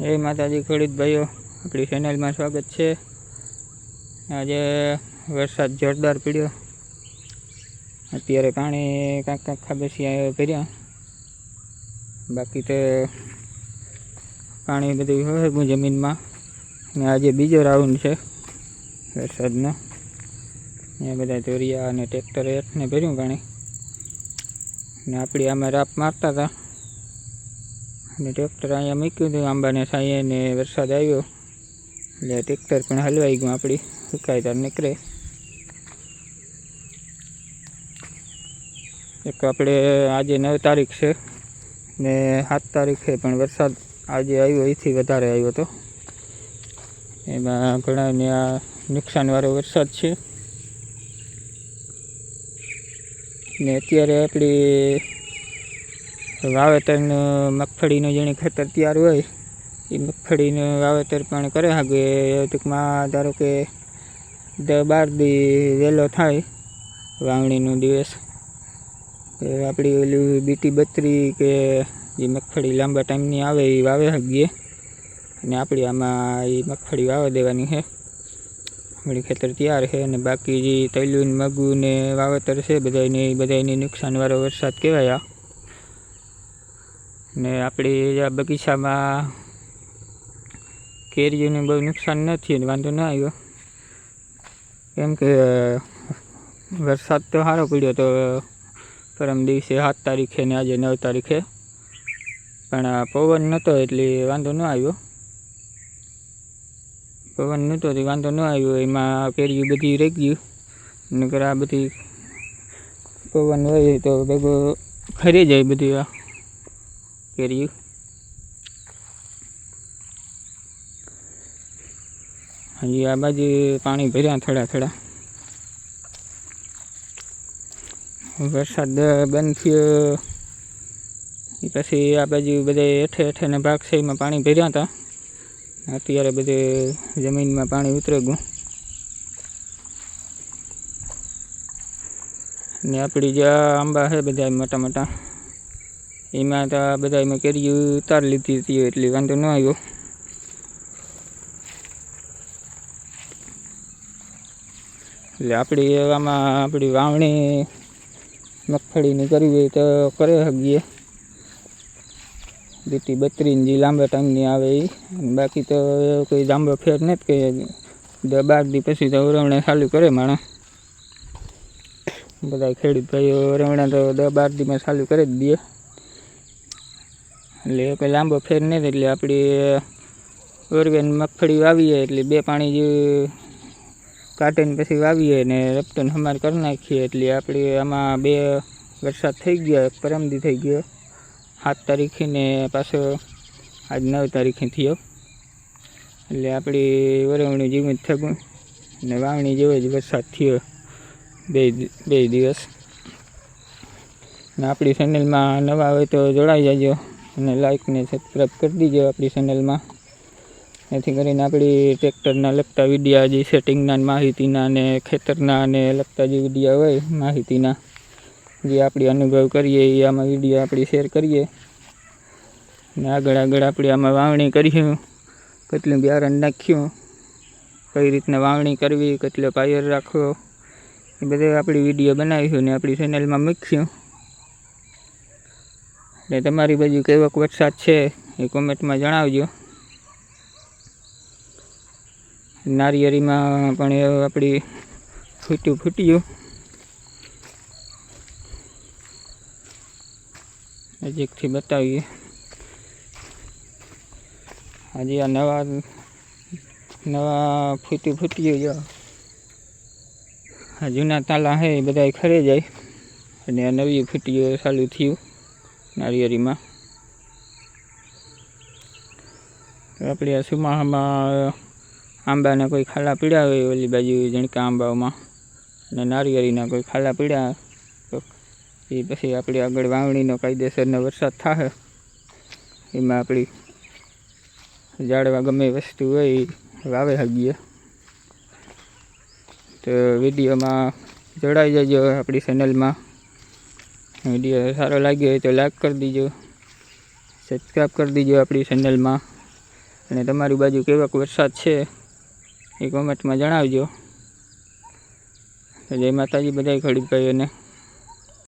જય માતાજી ખેડૂત ભાઈઓ, આપણી ચેનલમાં સ્વાગત છે. આજે વરસાદ જોરદાર પડ્યો. અત્યારે પાણી કાંક કાંક ખાબેસિયા ભર્યા. બાકી તો પાણી બધું હોય જમીનમાં. અને આજે બીજો રાઉન્ડ છે વરસાદનો. એ બધા દોરિયા અને ટ્રેક્ટર હેઠને ભર્યું પાણી. ને આપણી આમાં રાપ મારતા હતા. અને ટ્રેક્ટર અહીંયા મૂક્યું હતું, આંબાને સાંયે ને વરસાદ આવ્યો. એટલે ટ્રેક્ટર પણ હલવાઈ ગયું આપણી સુકાય તાર નીકળે. એક આપણે આજે નવ તારીખ છે ને સાત તારીખે પણ વરસાદ આજે આવ્યો, એથી વધારે આવ્યો હતો એમાં ઘણાને આ નુકસાનવાળો વરસાદ છે. ને અત્યારે આપણી વાવેતરનું મગફળીનું જેણે ખેતર તૈયાર હોય, એ મગફળીનું વાવેતર પણ કરે હાગે. ટૂંકમાં ધારો કે બાર દી વહેલો થાય, વાવણીનો દિવસ. આપણી ઓલું બીટી બત્રી કે જે મગફળી લાંબા ટાઈમની આવે, એ વાવે હગીએ અને આપણી આમાં એ મગફળી વાવવા દેવાની છે આપણી ખેતર તૈયાર છે અને બાકી જે તૈલું મગુ ને વાવેતર છે બધાને બધાને નુકસાનવાળો વરસાદ કહેવાય ને આપણી આ બગીચામાં કેરીઓને બહુ નુકસાન નથી વાંધો ન આવ્યો. કેમ કે, વરસાદ તો સારો પડ્યો તો પરમ દિવસે સાત તારીખે ને આજે નવ તારીખે. પણ પવન નહોતો એટલે વાંધો ન આવ્યો. પવન નહોતો તે વાંધો ન આવ્યો. એમાં કેરીઓ બધી રહી ગયું. નકર આ બધી પવન હોય તો ભેગો ખરી જાય બધી આ કેરીઓ. હજી આ બાજુ પાણી ભર્યા થોડા થોડા. વરસાદ બંધ થયો. પછી આ બાજુ બધે હેઠે હેઠે ને ભાગ છે એમાં પાણી ભર્યા હતા. અત્યારે બધે જમીનમાં પાણી ઉતરે ગયું ને આપણી જે આંબા છે બધા મોટા મોટા. એમાં તો બધા એમાં કેરી ઉતાર લીધી હતી એટલે વાંધો ન આવ્યો. એટલે આપણી આમાં આપણી વાવણી મગફળીની કરવી હોય તો કરી શકીએ. લીટી બત્રીને જે લાંબા ટાઈમની આવે એ બાકી તો કોઈ લાંબો ફેર નથી કે દસ બાર દી પછી તો વરવણા ચાલુ કરે માણસ. બધા ખેડૂત ભાઈઓ વરવણા તો દસ બાર દીમાં ચાલુ કરી જ દે. એટલે કોઈ લાંબો ફેર નહીં એટલે આપણી ઓરવેન મગફળી વાવીએ, એટલે બે પાણી જે કાઢીને પછી વાવીએ ને રપટન હમાર કરી નાખીએ, એટલે આપણે આમાં બે વરસાદ થઈ ગયા પરમદી થઈ ગયો. સાત તારીખે ને પાછો આજ નવ તારીખે થયો. એટલે આપણી વરવણી જેવું જ થયું. ને વાવણી જેવો જ વરસાદ થયો બે બે દિવસ. ને આપણી ચેનલમાં નવા હોય તો જોડાઈ જાજો. અને લાઈક ને સબસ્ક્રાઈબ કરી દીજો આપણી ચેનલમાં. એથી કરીને આપણી ટ્રેક્ટરના લગતા વિડીયા જે સેટિંગના માહિતીના ને ખેતરના અને લગતા જે વિડીયા હોય માહિતીના, જે આપણે અનુભવ કરીએ એ આમાં વીડિયો આપણે શેર કરીએ. ને આગળ આગળ આપણે આમાં વાવણી કરીશું, કેટલું બિયારણ નાખ્યું, કઈ રીતના વાવણી કરવી, કેટલો પાયર રાખવો, એ બધે આપણી વીડિયો બનાવીશું ને આપણી ચેનલમાં મૂકશું. એટલે તમારી બાજુ કેવોક વરસાદ છે એ કોમેન્ટમાં જણાવજો. નારિયેળીમાં પણ એ આપણી ફૂટ્યું ફૂટ્યું. નજીકથી બતાવીએ. હજી આ નવા નવા ફૂટ્યું ફૂટ્યું જો. આ જૂના તાલા છે એ બધા ખરે જાય. અને આ નવી ફૂટ્યું ચાલુ થયું. નારિયેળીમાં. તો આપણે આ સુમાહામાં આંબાના કોઈ ખાલા પીડ્યા હોય ઓલી બાજુ જણકા આંબાઓમાં. અને નારિયેરીના કોઈ ખાલા પીડ્યા તો એ પછી આપણી આગળ વાવણીનો કાયદેસરનો વરસાદ થાય એમાં આપણી ઝાડવા ગમે વસ્તુ હોય એ વાવે હગીએ. તો વિડીયોમાં જોડાઈ જજો આપણી ચેનલમાં વીડિયો સારો લાગ્યો હોય તો લાઈક કરી દીજો સબસ્ક્રાઈબ કરી દીજો આપણી ચેનલમાં અને તમારી બાજુ કેવાક વરસાદ છે એ કોમેન્ટમાં જણાવજો. જય માતાજી બધાય ખેડૂત ભાઈઓને.